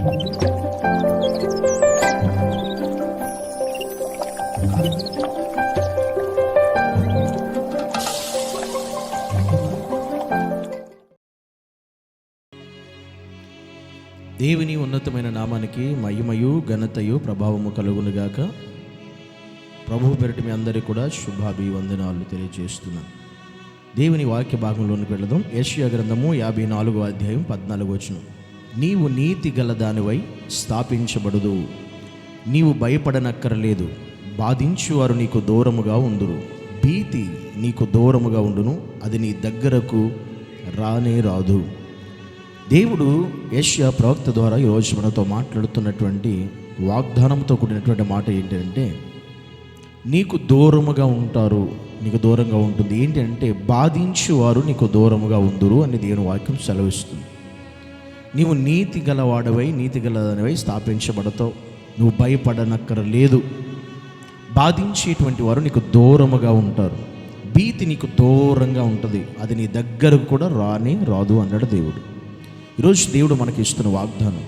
దేవుని ఉన్నతమైన నామానికి మయమయు ఘనతయు ప్రభావము కలుగునుగాక. ప్రభు పెరటి మీ అందరికీ కూడా శుభాభివందనాలు తెలియజేస్తున్నాను. దేవుని వాక్య భాగంలోనికి వెళ్ళదాం ఏషియా గ్రంథము యాభై నాలుగో అధ్యాయం పద్నాలుగు వచ్చినాం నీవు నీతి గల దానివై స్థాపించబడదు నీవు భయపడనక్కరలేదు. బాధించువారు నీకు దూరముగా ఉండురు భీతి నీకు దూరముగా ఉండును. అది నీ దగ్గరకు రానే రాదు. దేవుడు ఏషియా ప్రవక్త ద్వారా ఈరోజు మనతో మాట్లాడుతున్నటువంటి వాగ్దానంతో కూడినటువంటి మాట ఏంటంటే నీకు దూరముగా ఉంటారు నీకు దూరంగా ఉంటుంది. ఏంటంటే బాధించువారు నీకు దూరముగా ఉందురు అని దేవుని వాక్యం సెలవిస్తుంది. నీవు నీతి గలవాడవై నీతి గలవై స్థాపించబడతావు. నువ్వు భయపడనక్కర లేదు బాధించేటువంటి వారు నీకు దూరముగా ఉంటారు. భీతి నీకు దూరంగా ఉంటుంది. అది నీ దగ్గరకు కూడా రానే రాదు అన్నాడు దేవుడు. ఈరోజు దేవుడు మనకి ఇస్తున్న వాగ్దానం.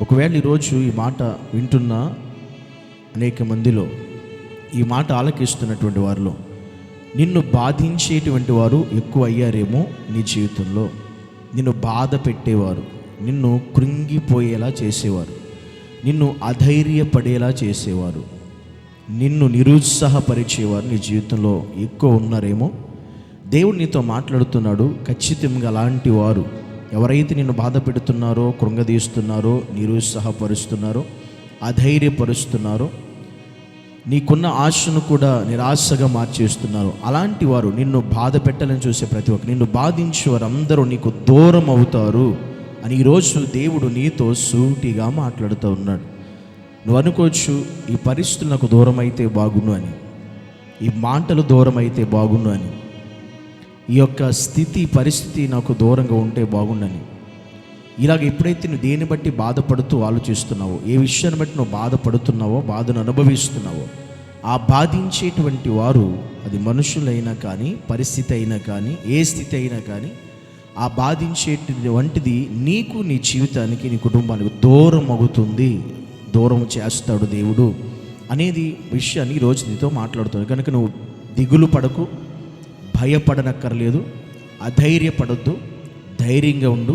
ఒకవేళ ఈరోజు ఈ మాట వింటున్న అనేక మందిలో ఈ మాట ఆలకిస్తున్నటువంటి వారిలో నిన్ను బాధించేటువంటి వారు ఎక్కువ అయ్యారేమో నీ జీవితంలో. నిన్ను బాధ పెట్టేవారు. నిన్ను కృంగిపోయేలా చేసేవారు. నిన్ను అధైర్యపడేలా చేసేవారు. నిన్ను నిరుత్సాహపరిచేవారు నీ జీవితంలో ఎక్కువ ఉన్నారేమో. దేవుడు నీతో మాట్లాడుతున్నాడు. ఖచ్చితంగా అలాంటి వారు ఎవరైతే నిన్ను బాధ పెడుతున్నారో కృంగదీస్తున్నారో నిరుత్సాహపరుస్తున్నారో అధైర్యపరుస్తున్నారో నీకున్న ఆశను కూడా నిరాశగా మార్చేస్తున్నారు. అలాంటి వారు నిన్ను బాధ పెట్టాలని చూసే ప్రతి ఒక్క నిన్ను బాధించే వారు అందరూ నీకు దూరం అవుతారు. అని ఈరోజు దేవుడు నీతో సూటిగా మాట్లాడుతూ ఉన్నాడు. నువ్వు అనుకోవచ్చు ఈ పరిస్థితులు నాకు దూరం అయితే బాగుండు అని ఈ మాటలు దూరం అయితే బాగుండు అని ఈ యొక్క స్థితి పరిస్థితి నాకు దూరంగా ఉంటే బాగుండని ఇలాగ ఎప్పుడైతే నువ్వు దేని బట్టి బాధపడుతూ ఆలోచిస్తున్నావో ఏ విషయాన్ని బట్టి నువ్వు బాధపడుతున్నావో బాధను అనుభవిస్తున్నావో ఆ బాధించేటువంటి వారు అది మనుషులైనా కానీ పరిస్థితి అయినా కానీ ఏ స్థితి అయినా కానీ ఆ బాధించేటువంటిది నీకు నీ జీవితానికి నీ కుటుంబానికి దూరం అవుతుంది దూరం చేస్తాడు దేవుడు అనేది విషయాన్ని ఈరోజు నీతో మాట్లాడుతుంది కనుక నువ్వు దిగులు పడకు భయపడనక్కర్లేదు అధైర్యపడద్దు ధైర్యంగా ఉండు.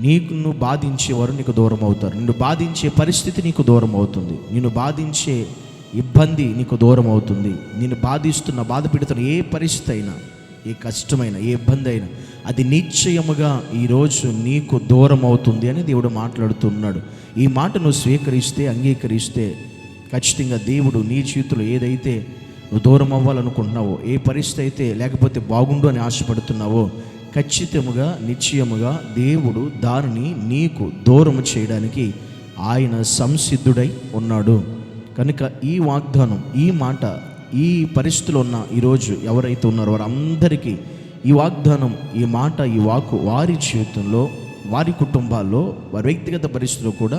నీకు నువ్వు బాధించేవారు నీకు దూరం అవుతారు నిన్ను బాధించే పరిస్థితి నీకు దూరం అవుతుంది నిన్ను బాధించే ఇబ్బంది నీకు దూరం అవుతుంది నిన్ను బాధిస్తున్న బాధ పెడుతున్న ఏ పరిస్థితి అయినా ఏ కష్టమైన ఏ ఇబ్బంది అయినా అది నిశ్చయముగా ఈరోజు నీకు దూరం అవుతుంది అని దేవుడు మాట్లాడుతున్నాడు. ఈ మాట నువ్వు స్వీకరిస్తే అంగీకరిస్తే ఖచ్చితంగా దేవుడు నీ జీవితంలో ఏదైతే నువ్వు దూరం అవ్వాలనుకుంటున్నావో ఏ పరిస్థితి అయితే లేకపోతే బాగుండు అని ఆశపడుతున్నావో ఖచ్చితముగా నిశ్చయముగా దేవుడు దానిని నీకు దూరం చేయడానికి ఆయన సంసిద్ధుడై ఉన్నాడు. కనుక ఈ వాగ్దానం ఈ మాట ఈ పరిస్థితిలో ఉన్న ఈరోజు ఎవరైతే ఉన్నారో వారందరికీ ఈ వాగ్దానం ఈ మాట ఈ వాకు వారి జీవితంలో వారి కుటుంబాల్లో వారి వ్యక్తిగత పరిస్థితుల్లో కూడా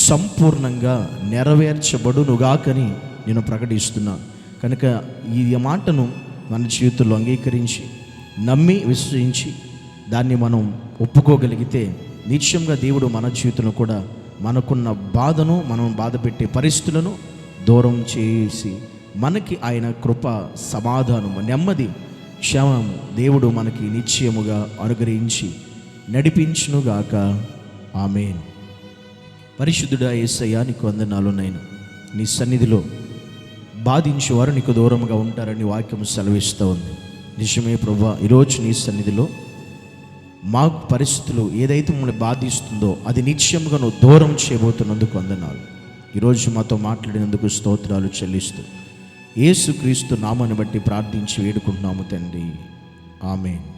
సంపూర్ణంగా నెరవేర్చబడునుగాకని నేను ప్రకటిస్తున్నాను కనుక ఈ మాటను మన జీవితంలో అంగీకరించి నమ్మి విశ్వసించి దాన్ని మనం ఒప్పుకోగలిగితే నిత్యంగా దేవుడు మన జీవితంలో కూడా మనకున్న బాధను మనం బాధ పెట్టే పరిస్థితులను దూరం చేసి మనకి ఆయన కృప సమాధానము నెమ్మది క్షేమము దేవుడు మనకి నిశ్చయముగా అనుగ్రహించి నడిపించునుగాక. ఆమెన్. పరిశుద్ధుడా ఏసయ్యా నీకు వందనాలు నేను. నీ సన్నిధిలో బాధించేవారు నీకు దూరంగా ఉంటారని వాక్యం సెలవిస్తూ ఉంది. నిజమే ప్రభా ఈరోజు నీ సన్నిధిలో మా పరిస్థితులు ఏదైతే మమ్మల్ని బాధిస్తుందో అది నిత్యముగా నువ్వు దూరం చేయబోతున్నందుకు వందనాలు. ఈరోజు మాతో మాట్లాడినందుకు స్తోత్రాలు చెల్లిస్తూ యేసుక్రీస్తు నామాన్ని బట్టి ప్రార్థించి వేడుకుంటున్నాము తండ్రి. ఆమెన్.